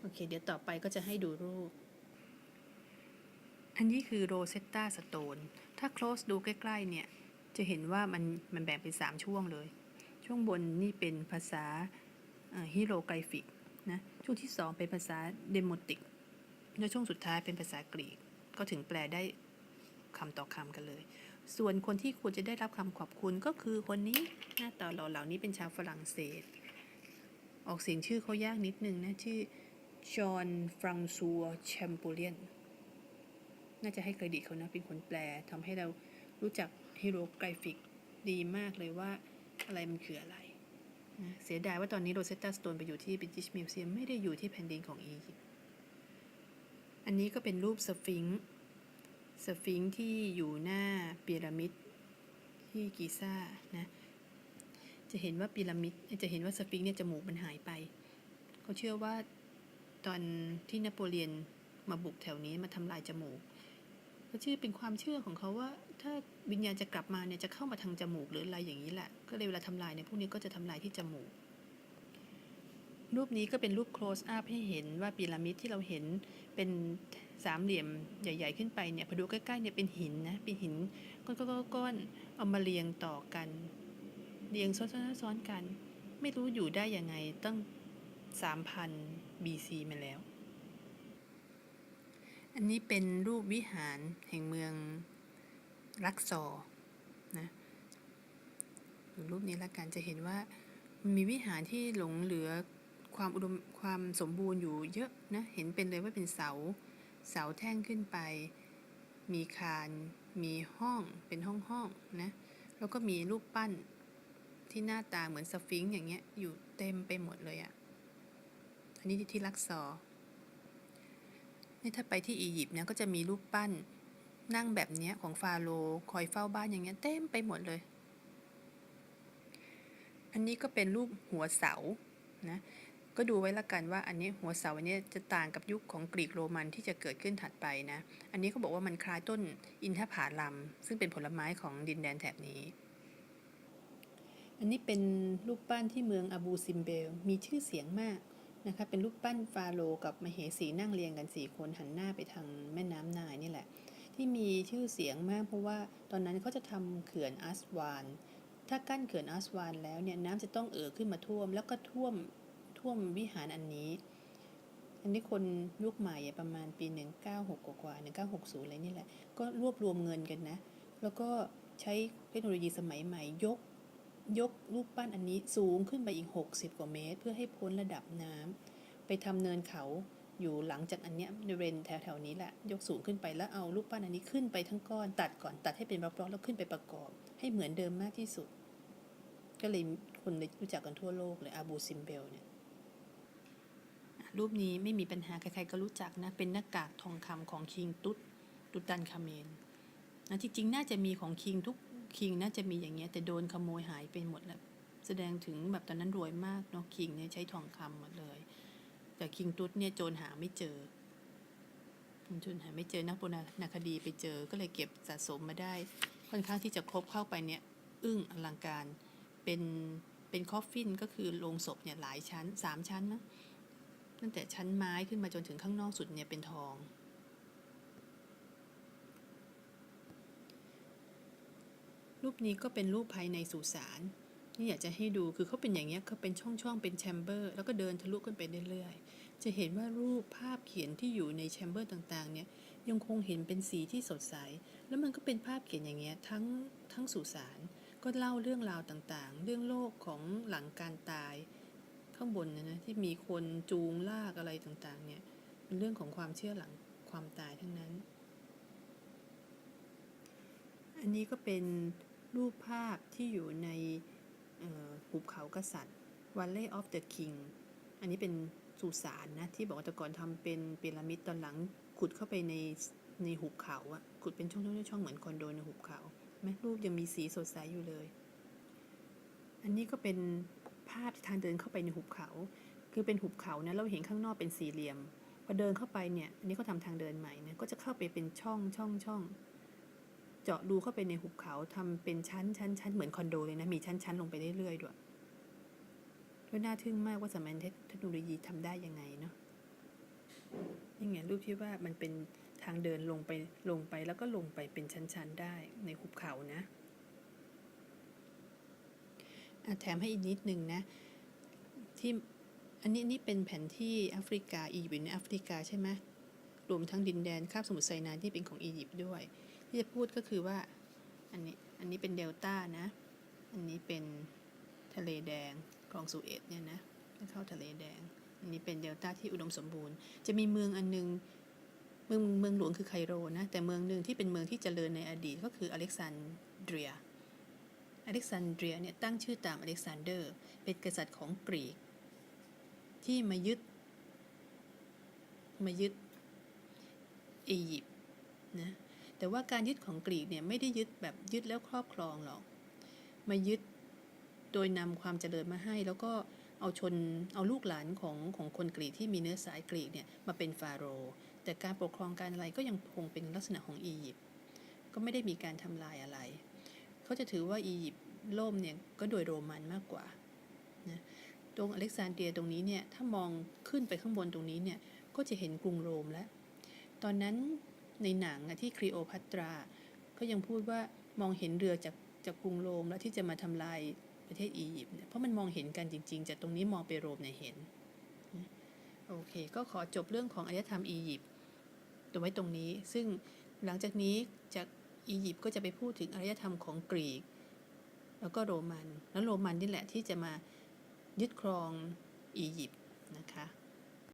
โอเค เดี๋ยวต่อไปก็จะให้ดูรูป อันนี้คือโรเซตตาสโตน ถ้า close ดูใกล้ ๆ เนี่ย จะเห็นว่ามันมันแบ่งเป็น 3 ช่วงเลย ช่วงบนนี่เป็นภาษาฮิโรไกฟิกนะ ช่วงที่ 2 เป็นภาษาเดโมติก และช่วงสุดท้ายเป็นภาษากรีก ก็ถึงแปลได้คำต่อคำกันเลย ส่วนคนที่ควรจะได้รับคำขอบคุณก็คือคนนี้หน้าตาหล่อเหล่านี้เป็นชาวฝรั่งเศส ออกเสียงชื่อเขายากนิดนึงนะชื่อ จอห์นฟรังซัวแชมโปเลียน น่าจะให้เครดิตเขานะ เป็นคนแปลทำให้เรารู้จักฮีโรไกรฟิกดีมากเลยว่าอะไรมันคืออะไรนะเสียดายว่าตอนนี้โรเซตตาสโตนไปอยู่ที่ British Museum ไม่ได้อยู่ที่แผ่นดินของอียิปต์ อันนี้ก็เป็นรูปสฟิงค์สฟิงค์ที่อยู่หน้าพีระมิดที่กิซ่านะจะเห็นว่าพีระมิดจะเห็นว่าสฟิงค์เนี่ยจมูกมันหายไป เขาเชื่อว่า ตอนที่นโปเลียนมาบุกแถวนี้มาทำลายจมูกก็ชื่อเป็นความเชื่อของเขาว่า ถ้าวิญญาณจะกลับมาเนี่ยจะเข้ามาทางจมูกหรืออะไรอย่างนี้แหละ ก็เลยเวลาทำลายเนี่ยพวกนี้ก็จะทำลายที่จมูก รูปนี้ก็เป็นรูป close up ให้เห็นว่าพีระมิดที่เราเห็นเป็นสามเหลี่ยมใหญ่ ๆ ขึ้นไปเนี่ยพอดูใกล้ๆเนี่ยเป็นหินนะเป็นหินก้อนๆๆเอามาเรียงต่อกัน เรียงซ้อนๆๆกัน ไม่รู้อยู่ได้ยังไงตั้ง 3,000 BC มาแล้ว อันนี้เป็นรูปวิหารแห่งเมืองลักซอร์นะดูรูปนี้ละกันจะเห็นว่ามีวิหารที่หลงเหลือความอุดมความสมบูรณ์อยู่เยอะนะ เห็นเป็นเลยว่าเป็นเสา เสาแท่งขึ้นไป มีคาน มีห้อง เป็นห้องห้องนะ แล้วก็มีรูปปั้นที่หน้าตาเหมือนสฟิงค์อย่างเงี้ยอยู่เต็มไปหมดเลยอะ่ะ อันนี้ที่ลักซอนี่ถ้าไปที่อียิปต์นะก็จะมีรูปปั้นนั่งแบบเนี้ยของฟาโรห์คอยเฝ้าบ้านอย่างเงี้ยเต็มไปหมดเลย อันนี้ก็เป็นรูปหัวเสา นะ ก็ดูไว้ละกันว่าอันนี้หัวเสาอันนี้จะต่างกับยุคของกรีกโรมันที่จะเกิดขึ้นถัดไปนะ อันนี้เขาบอกว่ามันคล้ายต้นอินทผลัมซึ่งเป็นผลไม้ของดินแดนแถบนี้ อันนี้เป็นรูปปั้นที่เมืองอาบูซิมเบล มีชื่อเสียงมาก นะคะเป็นรูปปั้นฟาโรห์กับมเหสีนั่งเรียงกันสี่คนหันหน้าไปทางแม่น้ำนายนี่แหละ ที่มีชื่อเสียงมากเพราะว่าตอนนั้นเขาจะทำเขื่อนอัสวาน ถ้ากั้นเขื่อนอัสวานแล้วเนี่ยน้ำจะต้องเอ่อขึ้นมาท่วม แล้วก็ท่วมท่วมวิหารอันนี้ อันนี้คนยุคใหม่ประมาณปี 196 กว่าๆ1960 อะไรนี่แหละ ก็รวบรวมเงินกันนะ แล้วก็ใช้เทคโนโลยีสมัยใหม่ยก ยกรูปปั้นอันนี้สูงขึ้นไปอีก 60 กว่าเมตร เพื่อให้พ้นระดับน้ำไปทำเนินเขาอยู่หลังจากอันเนี้ยบริเวณแถวๆนี้แหละยกสูงขึ้นไปแล้วเอารูปปั้นอันนี้ขึ้นไปทั้งก้อน ตัดก่อนตัดให้เป็นบล็อกๆแล้วขึ้นไปประกอบ ให้เหมือนเดิมมากที่สุด ก็เลยคนเลยรู้จักกันทั่วโลกเลยอาบูซิมเบลเนี่ยรูปนี้ไม่มีปัญหาใครๆก็รู้จักนะ เป็นหน้ากากทองคำของคิงตุตตุตันคาเมนนะจริงๆ น่าจะมีของคิงทุก คิงน่าจะมีอย่างเงี้ยแต่โดนขโมยหายไปหมดแล้วแสดงถึงแบบตอนนั้นรวยมากเนาะคิงเนี่ยใช้ทองคำหมดเลย แต่คิงตุตเนี่ยโจรหาไม่เจอโจรหาไม่เจอนักโบราณคดีไปเจอก็เลยเก็บสะสมมาได้ ค่อนข้างที่จะครบเข้าไปเนี่ยอึ้งอลังการเป็นเป็นคอฟฟินก็คือโลงศพเนี่ยหลายชั้นสามชั้นมั้งตั้งแต่ชั้นไม้ขึ้นมาจนถึงข้างนอกสุดเนี่ยเป็นทอง รูปนี้ก็เป็นรูปภายในสุสานนี่อยากจะให้ดูคือเขาเป็นอย่างเงี้ยเขาเป็นช่องๆเป็นแชมเบอร์แล้วก็เดินทะลุขึ้นไปเรื่อยๆ จะเห็นว่ารูปภาพเขียนที่อยู่ในแชมเบอร์ต่างๆ เนี่ยยังคงเห็นเป็นสีที่สดใส แล้วมันก็เป็นภาพเขียนอย่างเงี้ยทั้งทั้งสุสานก็เล่าเรื่องราวต่างๆ เรื่องโลกของหลังการตาย ข้างบนนะนะที่มีคนจูงลากอะไรต่างๆ เนี่ยเป็นเรื่องของความเชื่อหลังความตายทั้งนั้น อันนี้ก็เป็น รูปภาพที่อยู่ในหุบเขากษัตริย์ Valley of the King อันนี้เป็นสุสานนะ ที่บอกว่าแต่ก่อนทำเป็นพีระมิดตอนหลังขุดเข้าไปในในหุบเขาอะขุดเป็นช่องๆๆๆเหมือนคอนโดในหุบเขาแม้รูปยังมีสีสดใสอยู่เลย อันนี้ก็เป็นภาพทางเดินเข้าไปในหุบเขา คือเป็นหุบเขานะเราเห็นข้างนอกเป็นสี่เหลี่ยมพอเดินเข้าไปเนี่ยอันนี้เขาทำทางเดินใหม่นะก็จะเข้าไปเป็นช่องช่องช่อง เจาะรูเข้าไปในหุบเขาทำเป็นชั้นชั้นชั้นเหมือนคอนโดเลยนะ มีชั้นชั้นลงไปเรื่อยๆด้วยก็น่าทึ่งมากว่าสมัยเทคโนโลยีทำได้ยังไงเนาะไงรูปที่ว่ามันเป็นทางเดินลงไปลงไปแล้วก็ลงไปเป็นชั้นๆได้ในหุบเขานะแถมให้อีกนิดนึงนะ ที่อันนี้นี่เป็นแผนที่แอฟริกาอียิปต์ในแอฟริกาใช่ไหมรวมทั้งดินแดนคาบสมุทรไซนาที่เป็นของอียิปต์ด้วย ที่จะพูดก็คือว่า อันนี้ อันนี้เป็นเดลต้านะ อันนี้เป็นทะเลแดงคลองสุเอตเนี่ยนะเข้าทะเลแดง อันนี้เป็นเดลต้าที่อุดมสมบูรณ์ จะมีเมืองอันนึง เมืองเมืองหลวงคือไคโรนะ แต่เมืองหนึ่งที่เป็นเมืองที่เจริญในอดีตก็คืออเล็กซานเดรีย อเล็กซานเดรียเนี่ยตั้งชื่อตามอเล็กซานเดอร์ เป็นกษัตริย์ของกรีก ที่มายึด มายึดอียิปต์นะ แต่ว่าการยึดของกรีกเนี่ยไม่ได้ยึดแบบยึดแล้วครอบครองหรอก มายึดโดยนำความเจริญมาให้ แล้วก็เอาชนเอาลูกหลานของของคนกรีกที่มีเนื้อสายกรีกเนี่ยมาเป็นฟาโรห์แต่การปกครองการอะไรก็ยังคงเป็นลักษณะของอียิปต์ก็ไม่ได้มีการทำลายอะไร เขาจะถือว่าอียิปต์ล่มเนี่ยก็โดยโรมันมากกว่านะตรงอเล็กซานเดรียตรงนี้เนี่ยถ้ามองขึ้นไปข้างบนตรงนี้เนี่ยก็จะเห็นกรุงโรมแล้ว ตอนนั้น ในหนังที่ครีโอพัตราก็ยังพูดว่ามองเห็นเรือจากจากกรุงโรมแล้วที่จะมาทำลายประเทศอียิปต์เพราะมันมองเห็นกันจริง ๆ จากตรงนี้มองไปโรมเนี่ยเห็นโอเค ก็ขอจบเรื่องของอารยธรรมอียิปต์ตัวไว้ตรงนี้ ซึ่งหลังจากนี้จากอียิปต์ก็จะไปพูดถึงอารยธรรมของกรีก แล้วก็โรมัน แล้วโรมันนี่แหละที่จะมายึดครองอียิปต์นะคะ